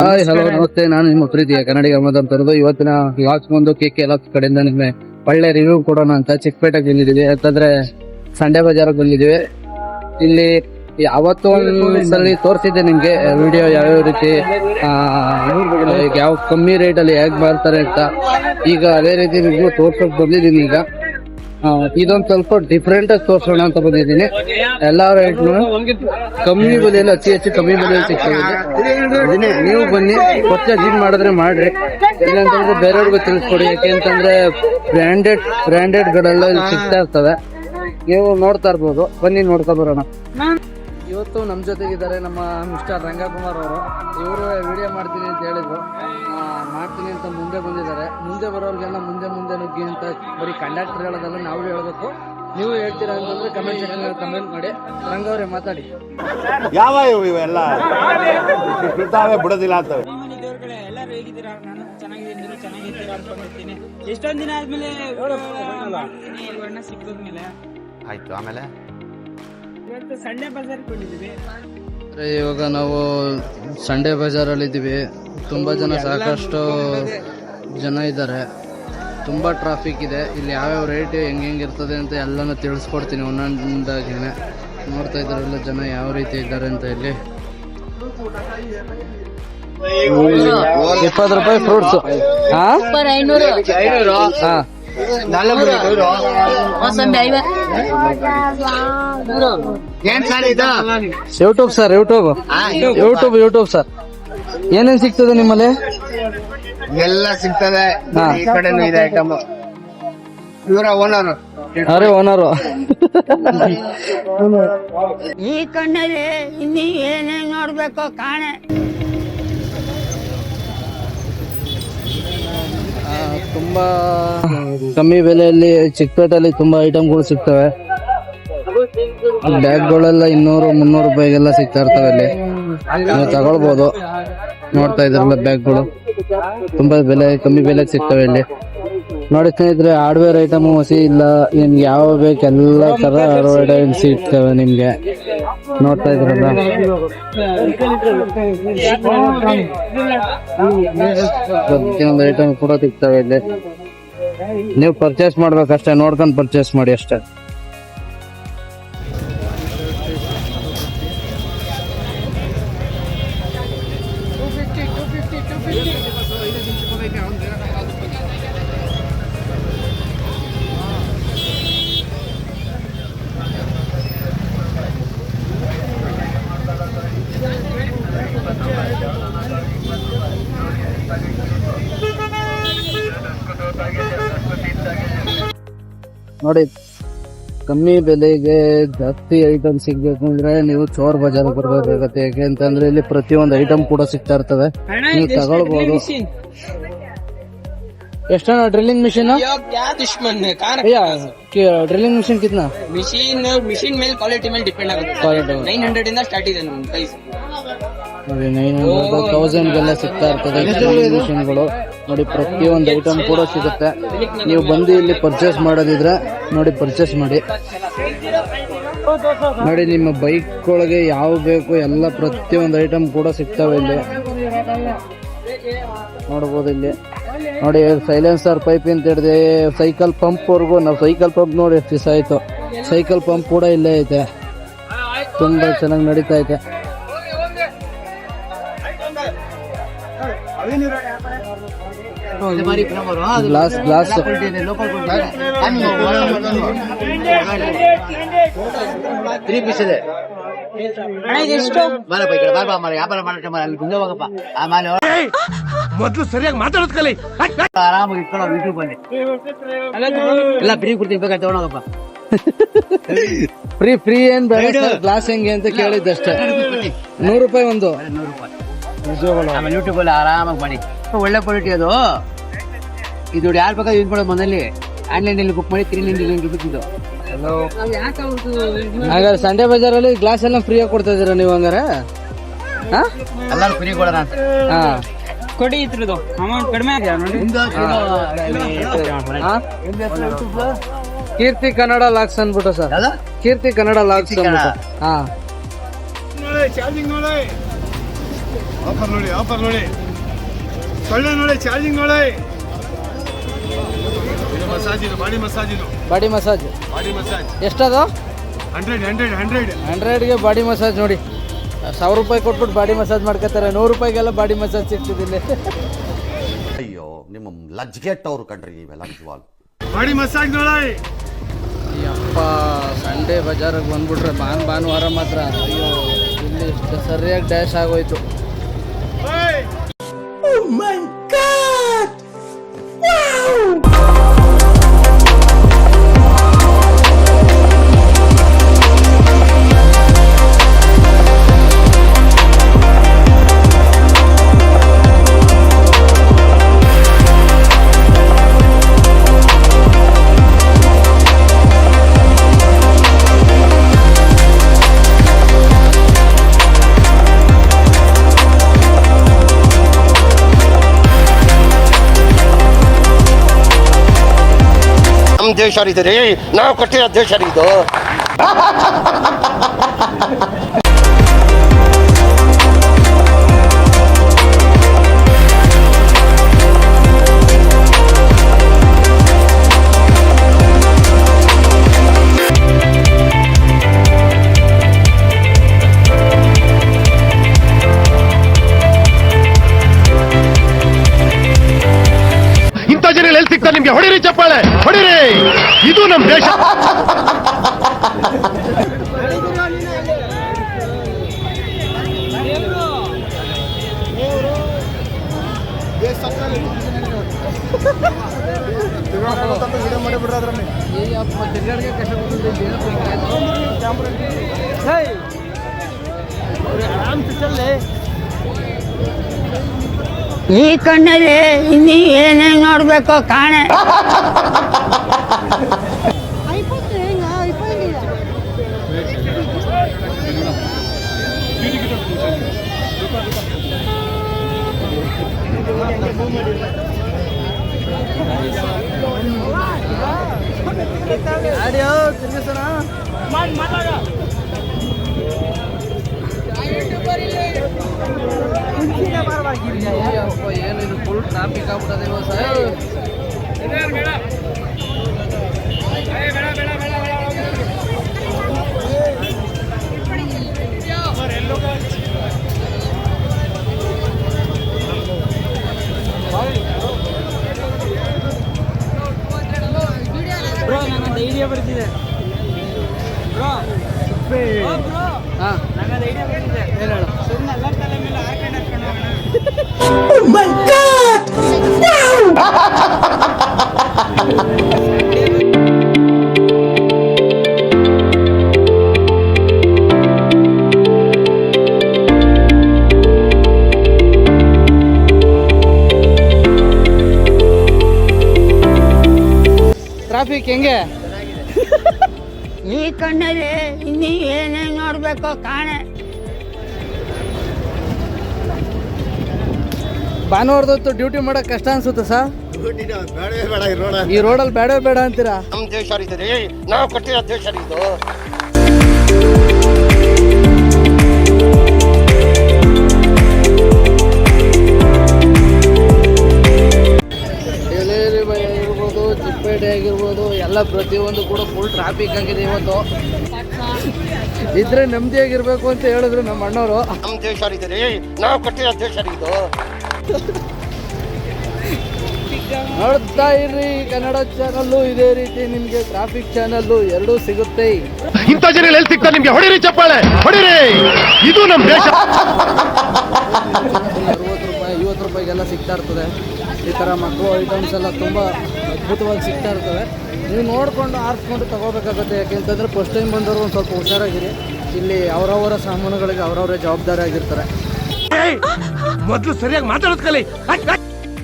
Hi hello ನಮಸ್ತೆ. ನಾನು ನಿಮ್ಮ ಪ್ರೀತಿಯ ಕನ್ನಡಿಗ ಮಾತಾಡ್ತಿರೋದು ಇವತ್ತಿನ ಲಾಕ್ಸ್ ಬಂದು ಕೆ ಕೆ ಲಾಕ್ಸ್ ಕಡೆಯಿಂದ ನಿಮಗೆ ಒಳ್ಳೆ ರಿವ್ಯೂ ಕೊಡೋಣ ಅಂತ ಚಿಕ್ಕಪೇಟೆಗೆ ಬಂದಿದ್ದೀವಿ. ಯಾಕಂದ್ರೆ ಸಂಡೆ ಬಜಾರ್ಗೆ ಬಂದಿದ್ದೀವಿ. ಇಲ್ಲಿ ಯಾವತ್ತೂ ಒಂದ್ಸಲಿ ತೋರಿಸಿದ್ದೆ ನಿಮಗೆ ವಿಡಿಯೋ ಯಾವ್ಯಾವ ರೀತಿ ಯಾವ ಕಮ್ಮಿ ರೇಟಲ್ಲಿ ಹೇಗೆ ಮಾಡ್ತಾರೆ ಅಂತ. ಈಗ ಅದೇ ರೀತಿ ನಿಮ್ಗೂ ತೋರ್ಸೋಕೆ ಬಂದಿದ್ದೀನಿ ಈಗ. ಇದೊಂದ್ ಸ್ವಲ್ಪ ಡಿಫ್ರೆಂಟ್ ಆಗಿ ತೋರಿಸೋಣ ಅಂತ ಬಂದಿದ್ದೀನಿ. ಎಲ್ಲಾ ರೇಟ್ನು ಕಮ್ಮಿ ಬೆಲೆಯಲ್ಲಿ, ಅತಿ ಹೆಚ್ಚು ಕಮ್ಮಿ ಬೆಲೆಯಲ್ಲಿ ಸಿಗ್ತದೆ ನೀವು ಬನ್ನಿ ಪರ್ಚೇಸ್ ಜೀನ್ ಮಾಡಿದ್ರೆ ಮಾಡ್ರಿ. ಇಲ್ಲಾಂತಂದ್ರೆ ಬೇರೆಯವ್ರಿಗೂ ತಿಳಿಸ್ಕೊಡಿ. ಯಾಕೆ ಅಂತಂದ್ರೆ ಬ್ರ್ಯಾಂಡೆಡ್ ಬ್ರ್ಯಾಂಡೆಡ್ ಗಳೆಲ್ಲ ಇಲ್ಲಿ ಸಿಗ್ತಾ ಇರ್ತವೆ. ನೀವು ನೋಡ್ತಾ ಇರ್ಬೋದು. ಬನ್ನಿ, ನೋಡ್ತಾ ಬರೋಣ. ಇವತ್ತು ನಮ್ಮ ಜೊತೆಗಿದ್ದಾರೆ ನಮ್ಮ ಮಿಸ್ಟರ್ ರಂಗಕುಮಾರ್ ಅವರು. ಇವರು ವಿಡಿಯೋ ಮಾಡ್ತೀನಿ ಅಂತ ಹೇಳಿದ್ರು. ಮಾಡ್ತೀನಿ ಅಂತ ಮುಂದೆ ಬಂದಿದ್ದಾರೆ. ಮುಂದೆ ಬರೋರಿಗೆಲ್ಲ ಮುಂದೆ ಮುಂದೆ ನುಗ್ಗಿ ಅಂತ ಬರೀ ಕಂಡಕ್ಟರ್ ಹೇಳೋದಲ್ಲ ನಾವು ಹೇಳಬೇಕು. ನೀವು ಹೇಳ್ತೀರಾ ಅಂತಂದ್ರೆ ಕಮೆಂಟ್ ಸೆಕ್ಷನ್ ಕಮೆಂಟ್ ಮಾಡಿ. ರಂಗ ಅವರೇ ಮಾತಾಡಿ. ಯಾವ ಇವು ಇವೆಲ್ಲ? ಬಿಡೋದಿಲ್ಲ ಅಂತ. ಎಲ್ಲರೂ ಹೇಗಿದ್ದೀರಾ? ನಾನು ಚೆನ್ನಾಗಿದ್ದೀನಿ ನೀವು ಚೆನ್ನಾಗಿದ್ದೀರಾ ಅನ್ಕೊಂಡಿರ್ತೀನಿ ಎಷ್ಟೊಂದ್ ದಿನ ಆದ್ಮೇಲೆ ಸಿಕ್ಕಿದ್ಮೇಲೆ ಆಯ್ತು ಆಮೇಲೆ? ಇವತ್ತು ಸಂಡೆ ಬಜಾರ್ ಬಂದಿದ್ದೀವಿ ಅಂದ್ರೆ ಇವಾಗ ನಾವು ಸಂಡೇ ಬಜಾರಲ್ಲಿ ಇದ್ದೀವಿ. ತುಂಬಾ ಜನ ಸಾಕಷ್ಟು ಜನ ಇದ್ದಾರೆ. ತುಂಬಾ ಟ್ರಾಫಿಕ್ ಇದೆ. ಇಲ್ಲಿ ಯಾವ್ಯಾವ ರೇಟ್ ಹೆಂಗ್ ಹೆಂಗ್ ಇರ್ತದೆ ಅಂತ ಎಲ್ಲಾನು ತಿಳಿಸ್ಕೊಡ್ತೀನಿ. ಒಂದೊಂದಾಗಿನೇ ನೋಡ್ತಾ ಇದ್ದಾರಲ್ಲ ಜನ ಯಾವ ರೀತಿ ಇದ್ದಾರೆ ಅಂತ ಇಲ್ಲಿ. ಇಪ್ಪತ್ತು ರೂಪಾಯಿ ಫ್ರೂಟ್ಸ್ ಹಾ. ಹಾ YouTube sir YouTube YouTube YouTube sir ಏನೇನ್ ಸಿಗ್ತದೆ ನಿಮ್ಮಲ್ಲಿ? ಎಲ್ಲ ಸಿಗ್ತದೆ. ಹಾ. ಈ ಕಡೆನೂ ಇದೆ ಐಟಮ್ ಇವರ ಓನರ್ ಅರೆ ಓನರು ಈ ಕಣ್ಣಲ್ಲಿ ಇನ್ನೀ ಏನೇನ್ ನೋಡ್ಬೇಕು ಕಾಣೆ. ತುಂಬಾ ಕಮ್ಮಿ ಬೆಲೆಯಲ್ಲಿ ಚಿಕ್ಕಪೇಟೆಯಲ್ಲಿ ತುಂಬಾ ಐಟಮ್ಗಳು ಸಿಗ್ತವೆ. ಬ್ಯಾಗ್ಗಳೆಲ್ಲ ಇನ್ನೂರು, ಮುನ್ನೂರು ರೂಪಾಯಿಗೆಲ್ಲ ಸಿಗ್ತಾ ಇರ್ತವೆ ಇಲ್ಲಿ ನೀವು ತಗೊಳ್ಬೋದು. ನೋಡ್ತಾ ಇದ್ರಲ್ಲ ಬ್ಯಾಗ್ಗಳು. ತುಂಬಾ ಬೆಲೆ, ಕಮ್ಮಿ ಬೆಲೆಗೆ ಸಿಗ್ತವೆ ಇಲ್ಲಿ. ನೋಡಿ ಸ್ನೇಹಿತರೆ ಹಾರ್ಡ್ವೇರ್ ಐಟಮ್ ಹಸಿ ಇಲ್ಲ ನಿಮ್ಗೆ ಯಾವ ಬೇಕು ಎಲ್ಲ ತರ ಹಾರ್ಡ್ವೇರ್ ಐಟಮ್ ಸಿಗ್ತವೆ ನಿಮ್ಗೆ. ನೋಡ್ತಾ ಇದ್ರಲ್ಲ? ಐಟಮ್ ಕೂಡ ಸಿಗ್ತವೆ ಇಲ್ಲಿ. ನೀವು ಪರ್ಚೇಸ್ ಮಾಡ್ಬೇಕಷ್ಟೇ, ನೋಡ್ಕೊಂಡು ಪರ್ಚೇಸ್ ಮಾಡಿ ಅಷ್ಟೇ. ನೋಡಿ ಕಮ್ಮಿ ಬೆಲೆಗೆ ಜಾಸ್ತಿ ಐಟಮ್ ಸಿಗ್ಬೇಕು ಅಂದ್ರೆ ನೀವು ಚೋರ್ ಬಜಾರ್ ಬರ್ಬೇಕಾಗತ್ತೆ ಯಾಕೆ ಅಂತಂದ್ರೆ ಇಲ್ಲಿ ಪ್ರತಿಯೊಂದು ಐಟಮ್ ಕೂಡ ಸಿಗ್ತಾ ಇರ್ತವೆ ನೀವು ತಗೊಳ್ಬಹುದು ಎಷ್ಟನ ಡ್ರಿಲ್ಲಿಂಗ್ ಮಿಷಿನ್ ಡ್ರಿಲ್ಲಿಂಗ್ ಮಿಷಿನ್ ಕಿತ್ನ? ಮಿಷಿನ್ ಮಿಷಿನ್ ಮೇಲೆ ಕ್ವಾಲಿಟಿ ಮೇಲೆ ಡಿಪೆಂಡ್ ಆಗುತ್ತೆ. ನೈನ್ ಹಂಡ್ರೆಡ್ ಇಂದ ಸ್ಟಾರ್ಟ್ ಇದೆ ನಮ್ಮ ಪ್ರೈಸ್ ನೋಡಿ ನೈನ್ ಹಂಡ್ರೆಡ್ ತೌಸಂಡ್ ಎಲ್ಲ ಸಿಗ್ತಾ ಇರ್ತದೆ ಮಿಷಿನ್ಗಳು ನೋಡಿ, ಪ್ರತಿಯೊಂದು ಐಟಮ್ ಕೂಡ ಸಿಗುತ್ತೆ. ನೀವು ಬಂದು ಇಲ್ಲಿ ಪರ್ಚೇಸ್ ಮಾಡೋದಿದ್ರೆ ನೋಡಿ ಪರ್ಚೇಸ್ ಮಾಡಿ. ನೋಡಿ, ನಿಮ್ಮ ಬೈಕ್ ಒಳಗೆ ಯಾವ ಬೇಕು ಎಲ್ಲ ಪ್ರತಿಯೊಂದು ಐಟಮ್ ಕೂಡ ಸಿಗ್ತವೆ ಇಲ್ಲಿ. ನೋಡ್ಬೋದು ಇಲ್ಲಿ. ನೋಡಿ ಸೈಲೆನ್ಸರ್ ಪೈಪ್ ಅಂತ ಹೇಳಿದೆ ಸೈಕಲ್ ಪಂಪ್ ವರ್ಗು, ನಾವು ಸೈಕಲ್ ಪಂಪ್ ನೋಡಿ ಎಷ್ಟು ದಿವಸ ಆಯ್ತು ಸೈಕಲ್ ಪಂಪ್ ಕೂಡ ಇಲ್ಲೇ ಐತೆ. ತುಂಬಾ ಚೆನ್ನಾಗಿ ನಡೀತಾ ಐತೆ. ಗ್ಲಾಸ್ ಗ್ಲಾಸ್ ತ್ರೀ ಪೀಸ್ ಇದೆ. ಅಣ್ಣ ಇದೆಷ್ಟು ಬಾರಪ್ಪ ಈ ಕಡೆ ಬಾರಪ್ಪ ಮರ ವ್ಯಾಪಾರ ಮಾಡಕ್ಕೆ ಮರ ಅಲ್ಲಿ ಮುಂದೆ ಹೋಗಪ್ಪ. ಆಮೇಲೆ ಮೊದಲು ಸರಿಯಾಗಿ ಮಾತಾಡೋದ್ ಕಲಿ. ಆರಾಮಾಗಿ ಇಟ್ಕೊಳ್ಳೋ ಯೂಟ್ಯೂಬ್ ಅಲ್ಲಿ. ಎಲ್ಲ ಫ್ರೀ ಕೊಡ್ತೀನಿ ಬೇಕಾದ್ರೆ ತಗೊಂಡೋಗಪ್ಪ ಫ್ರೀ ಫ್ರೀ ಏನ್ ಬೇಡ ಗ್ಲಾಸ್ ಹೆಂಗೆ ಅಂತ ಕೇಳಿದ್ದಷ್ಟೇ. ನೂರು ರೂಪಾಯಿ ಒಂದು. ನೂರು ರೂಪಾಯಿ. ಆಮೇಲೆ ಯೂಟ್ಯೂಬ್ ಅಲ್ಲಿ ಆರಾಮಾಗಿ ಮಾಡಿ. ಒಳ್ಳೆ ಕ್ವಾಲಿಟಿ ಅದು. ಇದು ಯಾರು ಬೇಕಾದ್ರೆ ಯೂಸ್ ಮಾಡೋದು ಮನೇಲಿ ಆನ್ಲೈನ್ ಅಲ್ಲಿ ಬುಕ್ ಮಾಡಿ ತ್ರೀ ನೈನ್ ರುಪೀಸ್ ಇದು ಹಾಗಾದ್ರೆ ಸಂಡೇ ಬಜಾರಲ್ಲಿ ಗ್ಲಾಸ್ ಎಲ್ಲ ಫ್ರೀ ಆಗಿ ಕೊಡ್ತಾ ಇದೀರಾ ನೀವು ಹಂಗಾರೆ? ಹಾ? ಎಲ್ಲರೂ ಫ್ರೀ ಕೊಡೋಣ ಅಂತ. ಹಾ. ಕೊಡಿ ಇದ್ರದ್ದು. ಅಮೌಂಟ್ ಕಡಿಮೆ ಆಗಿದೆಯಾ ನೋಡಿ? ಹಾ? ಕೀರ್ತಿ ಕನ್ನಡ ಲಾಕ್ಸ್ ಅನ್ಬಿಟ್ಟು ಸರ್? ಕೀರ್ತಿ ಕನ್ನಡ ಲಾಕ್ಸ್ ಕೀರ್ತಿ ಅನ್ಬಿಟ್ಟು ಹಾ. ಆಫರ್ ನೋಡಿ ಆಫರ್ ನೋಡಿ. ಸೊಳ್ಳೆ ನೋಡಿ ಚಾರ್ಜಿಂಗ್ ನೋಡಿ. ಮಸಾಜ್ ಇದು ಬಾಡಿ ಮಸಾಜ್ ಇದು body massage. Body massage. ಎಷ್ಟದು? Hundred hundred hundred. ಹಂಡ್ರೆಡ್ಗೆ body massage ನೋಡಿ. ಸಾವಿರ ರೂಪಾಯಿ ಕೊಟ್ಬಿಟ್ಟು ಬಾಡಿ ಮಸಾಜ್ ಮಾಡ್ಕೋತಾರೆ. ನೂರು ರೂಪಾಯಿಗೆಲ್ಲ ಬಾಡಿ ಮಸಾಜ್ ಸಿಗ್ತಿದ್ದಿಲ್ಲ ಅಯ್ಯೋ ನಿಮ್ಮ ಲಜ್ಗೆಟ್ಟವ್ರು ಕಂಡ್ರಿ ನೀವೆಲ್ಲ ನಿಜವಾಗ್ಲು. ಬಾಡಿ ಮಸಾಜ್ ನೋಡಿ. ಅಪ್ಪ ಸಂಡೇ ಬಜಾರಿಗೆ ಬಂದ್ಬಿಟ್ರೆ ಭಾನ್ ಭಾನುವಾರ ಮಾತ್ರ. ಅಯ್ಯೋ ಇಲ್ಲಿ ಸರಿಯಾಗಿ ಡ್ಯಾಶ್ ಆಗೋಯ್ತು. ನಮ್ಮ ದೇಶ ರೀ ನಾವು ಕಟ್ಟಿರೋ ದೇಶ ರೀ ಇದು. ಇದು ನಮ್ಮ ದೇಶ ಅಯ್ಯಪ್ಪ ತಿರ್ಗಾಡಿಗೆ ಕಷ್ಟ ಈ ಕಣ್ಣಲ್ಲಿ ಇನ್ನೀ ಏನೇನ್ ನೋಡ್ಬೇಕೋ ಕಾಣೆ audio tapi kamu tadi bos saya. Ini. Traffic ಹೆಂಗೆ? ಈ ಕಣ್ಣಲ್ಲಿ ಇನ್ನೀ ಏನೇನು ನೋಡಬೇಕು ಕಾಣೆ. ಭಾನುವಾರದೊತ್ತು ಡ್ಯೂಟಿ ಮಾಡೋಕೆ ಕಷ್ಟ ಅನ್ಸುತ್ತೆ ಸರ್ ಈ ರೋಡ ಈ ರೋಡಲ್ಲಿ ಬೇಡ ಬೇಡ ಅಂತೀರಾ? ನಮ್ಮ ದೇಶ ರೀ ನಾವು ಕಟ್ಟಿರೋ ದೇಶ ರೀ ಇದು ಚಿಕ್ಕಪೇಟೆ ಆಗಿರ್ಬೋದು ಎಲ್ಲ ಪ್ರತಿಯೊಂದು ಕೂಡ ಫುಲ್ ಟ್ರಾಫಿಕ್ ಆಗಿದೆ ಇವತ್ತು. ಇದ್ರೆ ನೆಮ್ಮದಿಯಾಗಿರ್ಬೇಕು ಅಂತ ಹೇಳಿದ್ರು ನಮ್ಮ ಅಣ್ಣವರು. ನಮ್ಮ ದೇಶ ರೀ ನಾವು ಕಟ್ಟಿರೋ ದೇಶ ಇದು ನೋಡ್ತಾ ಇರ್ರಿ ಕನ್ನಡ ಚಾನಲ್ಲು ಇದೇ ರೀತಿ ನಿಮಗೆ ಟ್ರಾಫಿಕ್ ಚಾನಲ್ಲು ಎರಡೂ ಸಿಗುತ್ತೆ. ಇಂಥ ಜನ ಎಲ್ಲಿ ಸಿಗ್ತಾರೆ ನಿಮ್ಗೆ? ಹೊಡಿರಿ ಚಪ್ಪಾಳೆ ಹೊಡಿರಿ! ಇದು ನಮ್ಮ ದೇಶ. ಅರವತ್ತು ರೂಪಾಯಿ ಐವತ್ತು ರೂಪಾಯಿಗೆಲ್ಲ ಸಿಗ್ತಾ ಇರ್ತದೆ. ಈ ಥರ ಮಕ್ಕಳು ಐಟಮ್ಸ್ ಎಲ್ಲ ತುಂಬ ಅದ್ಭುತವಾಗಿ ಸಿಗ್ತಾ ಇರ್ತವೆ. ನೀವು ನೋಡಿಕೊಂಡು ಆರಿಸ್ಕೊಂಡು ತೊಗೋಬೇಕಾಗುತ್ತೆ. ಯಾಕೆಂತಂದರೆ ಫಸ್ಟ್ ಟೈಮ್ ಬಂದವರು ಒಂದು ಸ್ವಲ್ಪ ಹುಷಾರಾಗಿರಿ. ಇಲ್ಲಿ ಅವರವರ ಸಾಮಾನುಗಳಿಗೆ ಅವರವರೇ ಜವಾಬ್ದಾರಿ ಆಗಿರ್ತಾರೆ. ಮೊದಲು ಸರಿಯಾಗಿ ಮಾತಾಡೋದು ಕಲಿ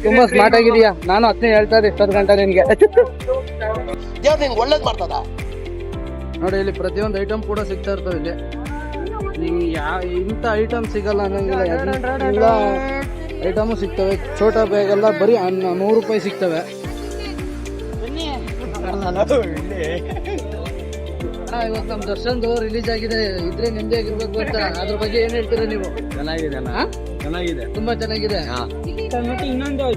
ತುಂಬಾ ಸ್ಮಾರ್ಟ್ ಆಗಿದೆಯಾ ನಾನು ಹತ್ತನೇ ಹೇಳ್ತಾ ಇದ್ದೆ ಇಷ್ಟೊತ್ತು ಗಂಟೆ ನಿನಗೆ. ದೇವ್ರು ನಿಂಗೆ ಒಳ್ಳೇದು ಮಾಡ್ತದ ನೋಡಿ ಇಲ್ಲಿ ಪ್ರತಿಯೊಂದು ಐಟಮ್ ಕೂಡ ಸಿಗ್ತಾ ಇರ್ತವೆ ಇಲ್ಲಿ. ನಿಮ್ಗೆ ಯಾವ ಇಂಥ ಐಟಮ್ ಸಿಗಲ್ಲ ಅನ್ನೋಂಗಿಲ್ಲ. ಎಲ್ಲ ಐಟಮು ಸಿಗ್ತವೆ. ಛೋಟಾ ಬ್ಯಾಗ್ ಎಲ್ಲ ಬರೀ ಅನ್ನ ನೂರು ರೂಪಾಯಿ ಸಿಗ್ತವೆ. ಅಣ್ಣ, ಇವತ್ತು ನಮ್ಮ ದರ್ಶನ್ದು ರಿಲೀಸ್ ಆಗಿದೆ. ಇದ್ರೆ ನಿಮ್ದೇ ಆಗಿರ್ಬೇಕು ಅಂತ. ಅದ್ರ ಬಗ್ಗೆ ಏನ್ ಹೇಳ್ತೀರಾ ನೀವು? ಚೆನ್ನಾಗಿದೆ ಚೆನ್ನಾಗಿದೆ. ತುಂಬಾ ಚೆನ್ನಾಗಿದೆ. ಇನ್ನೊಂದು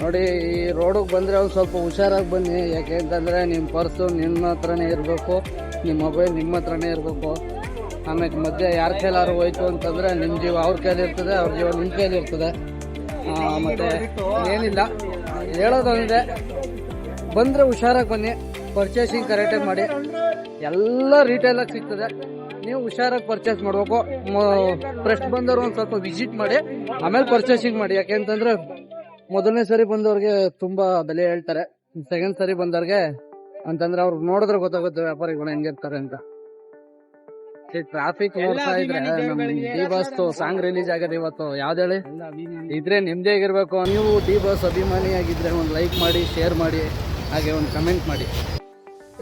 ನೋಡಿ ಈ ರೋಡಿಗೆ ಬಂದ್ರೆ ಒಂದು ಸ್ವಲ್ಪ ಹುಷಾರಾಗಿ ಬನ್ನಿ. ಯಾಕೆ ಅಂತಂದ್ರೆ ನಿಮ್ಮ ಪರ್ಸು ನಿಮ್ಮ ಹತ್ರನೇ ಇರಬೇಕು. ನಿಮ್ಮ ಮೊಬೈಲ್ ನಿಮ್ಮ ಹತ್ರನೇ ಇರಬೇಕು. ಆಮೇಲೆ ಮಧ್ಯೆ ಯಾರ ಕೈಲಾರು ಹೋಯ್ತು ಅಂತಂದ್ರೆ ನಿಮ್ಮ ಜೀವ ಅವ್ರ ಕೈಲಿ ಇರ್ತದೆ ಅವ್ರ ಜೀವ ನಿಮ್ಮ ಕೈಲಿ ಇರ್ತದೆ ಆ, ಮತ್ತೆ ಏನಿಲ್ಲ. ಹೇಳೋದಂದ್ರೆ ಬಂದರೆ ಹುಷಾರಾಗಿ ಬನ್ನಿ ಪರ್ಚೇಸಿಂಗ್ ಕರೆಕ್ಟಾಗಿ ಮಾಡಿ. ಎಲ್ಲ ರೀಟೇಲಾಗಿ ಸಿಗ್ತದೆ. ನೀವು ಹುಷಾರಾಗಿ ಪರ್ಚೇಸ್ ಮಾಡಬೇಕು. ಫ್ರೆಸ್ಟ್ ಬಂದವರು ಒಂದು ಸ್ವಲ್ಪ ವಿಸಿಟ್ ಮಾಡಿ, ಆಮೇಲೆ ಪರ್ಚೇಸಿಂಗ್ ಮಾಡಿ. ಯಾಕೆಂತಂದ್ರೆ ಮೊದಲನೇ ಸರಿ ಬಂದವ್ರಿಗೆ ತುಂಬಾ ಬೆಲೆ ಹೇಳ್ತಾರೆ. ಸೆಕೆಂಡ್ ಸರಿ ಬಂದವ್ರಿಗೆ ಅಂತಂದ್ರೆ ಅವ್ರು ನೋಡಿದ್ರೆ ಗೊತ್ತಾಗುತ್ತೆ ವ್ಯಾಪಾರಿಗಳು ಹೆಂಗಿರ್ತಾರೆ ಅಂತ. ಟ್ರಾಫಿಕ್ ನೋಡ್ತಾ ಇದ್ರೆ ಡಿ ಬಸ್ ಸಾಂಗ್ ರಿಲೀಸ್ ಆಗದೆ ಇವತ್ತು ಯಾವ್ದು ಹೇಳಿ? ಇದ್ರೆ ನಿಮ್ದೇ ಆಗಿರ್ಬೇಕು. ನೀವು ಡಿ ಬಸ್ ಅಭಿಮಾನಿ ಆಗಿದ್ರೆ ಒಂದು ಲೈಕ್ ಮಾಡಿ ಶೇರ್ ಮಾಡಿ ಹಾಗೆ ಒಂದು ಕಮೆಂಟ್ ಮಾಡಿ.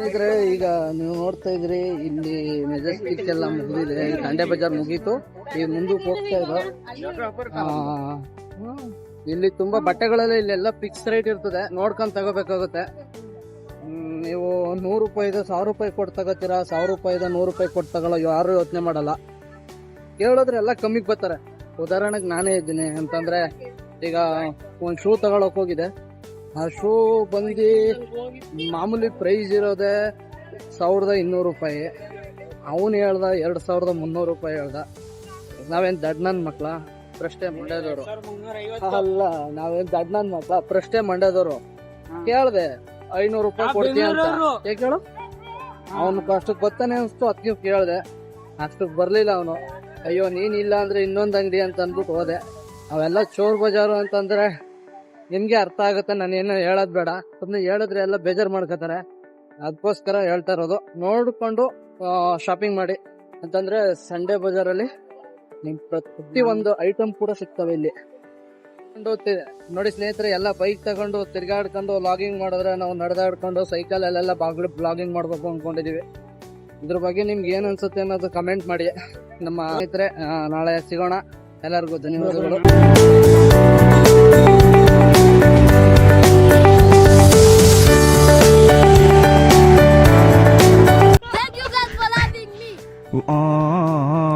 ಇದ್ರೆ ಈಗ ನೀವು ನೋಡ್ತಾ ಇದ್ರಿ ಇಲ್ಲಿ ಮೆಜೆಸ್ಟಿಕ್ ಎಲ್ಲ ಮುಗಿದಿದೆ. ಸಂಡೆ ಬಜಾರ್ ಮುಗೀತು. ಈಗ ಮುಂದಕ್ಕೆ ಹೋಗ್ತಾ ಇದ್ರು ಇಲ್ಲಿ ತುಂಬಾ ಬಟ್ಟೆಗಳೆಲ್ಲ ಇಲ್ಲೆಲ್ಲ ಫಿಕ್ಸ್ ರೇಟ್ ಇರ್ತದೆ. ನೋಡ್ಕೊಂಡ್ ತಗೋಬೇಕಾಗುತ್ತೆ. ನೀವು ನೂರು ರೂಪಾಯಿದು ಸಾವಿರ ರೂಪಾಯಿ ಕೊಟ್ಟು ತಗೋತೀರಾ ಸಾವಿರ ರೂಪಾಯಿದ ನೂರು ರೂಪಾಯಿ ಕೊಟ್ಟು ತಗೊಳ್ಳೋ ಯಾರು ಯೋಚನೆ ಮಾಡಲ್ಲ. ಕೇಳಿದ್ರೆ ಎಲ್ಲ ಕಮ್ಮಿಗೆ ಬರ್ತಾರೆ. ಉದಾಹರಣೆಗೆ ನಾನೇ ಇದ್ದೀನಿ ಅಂತಂದ್ರೆ ಈಗ ಒಂದು ಶೂ ತಗೊಳಕ್ ಹೋಗಿದೆ. ಆ ಶೂ ಬಂದು ಮಾಮೂಲಿ ಪ್ರೈಸ್ ಇರೋದೇ ಸಾವಿರದ ಇನ್ನೂರು ರೂಪಾಯಿ. ಅವನು ಹೇಳ್ದ ಎರಡು ಸಾವಿರದ ಮುನ್ನೂರು ರೂಪಾಯಿ ಹೇಳ್ದ. ನಾವೇನ್ ದಡ್ ನನ್ ಮಕ್ಳ? ಪ್ರಶ್ನೆ ಮಂಡ್ಯದವರು. ಅಲ್ಲ ನಾವೇನ್ ದಡ್ ನನ್ ಮಕ್ಳ? ಪ್ರಶ್ನೆ ಮಂಡ್ಯದವರು. ಕೇಳ್ದೆ. ಐನೂರು ರೂಪಾಯಿ ಕೊಡ್ತೀಯ ಅಂತ. ಯಾಕೆ ಹೇಳು? ಅವನು ಅಷ್ಟಕ್ಕೆ ಬರ್ತಾನೆ ಅನ್ಸ್ತು ಅದಕ್ಕೆ ಕೇಳ್ದೆ. ಅಷ್ಟಕ್ಕೆ ಬರ್ಲಿಲ್ಲ ಅವನು. ಅಯ್ಯೋ ನೀನ್ ಇಲ್ಲ ಅಂದ್ರೆ ಇನ್ನೊಂದ್ ಅಂಗಡಿ ಅಂತ ಅಂದ್ಬಿಟ್ಟು ಹೋದೆ. ಅವೆಲ್ಲ ಚೋರ್ ಬಜಾರು ಅಂತಂದ್ರೆ ನಿಮ್ಗೆ ಅರ್ಥ ಆಗುತ್ತೆ ನಾನು ಏನು ಹೇಳೋದು ಬೇಡ. ಸುಮ್ಮನೆ ಹೇಳಿದ್ರೆ ಎಲ್ಲ ಬೇಜಾರ್ ಮಾಡ್ಕೋತಾರೆ. ಅದಕ್ಕೋಸ್ಕರ ಹೇಳ್ತಾ ಇರೋದು. ನೋಡ್ಕೊಂಡು ಶಾಪಿಂಗ್ ಮಾಡಿ. ಅಂತಂದ್ರೆ ಸಂಡೇ ಬಜಾರಲ್ಲಿ ನಿಮ್ ಪ್ರತಿ ಒಂದು ಐಟಮ್ ಕೂಡ ಸಿಗ್ತವೆ ಇಲ್ಲಿ. ನೋಡಿ ಸ್ನೇಹಿತರೆ ಎಲ್ಲ ಬೈಕ್ ತಗೊಂಡು ತಿರ್ಗಾಡ್ಕೊಂಡು ಲಾಗಿಂಗ್ ಮಾಡಿದ್ರೆ ನಾವು ನಡೆದಾಡ್ಕೊಂಡು ಸೈಕಲ್ ಅಲ್ಲೆಲ್ಲ ಬಾಗ್ಲು ಬ್ಲಾಗಿಂಗ್ ಮಾಡಬೇಕು ಅನ್ಕೊಂಡಿದೀವಿ. ಇದ್ರ ಬಗ್ಗೆ ನಿಮ್ಗೆ ಏನ್ ಅನ್ಸುತ್ತೆ ಅನ್ನೋದು ಕಮೆಂಟ್ ಮಾಡಿ. ನಮ್ಮ ಸ್ನೇಹಿತರೆ ನಾಳೆ ಸಿಗೋಣ. ಎಲ್ಲರಿಗೂ ಧನ್ಯವಾದಗಳು. Oh.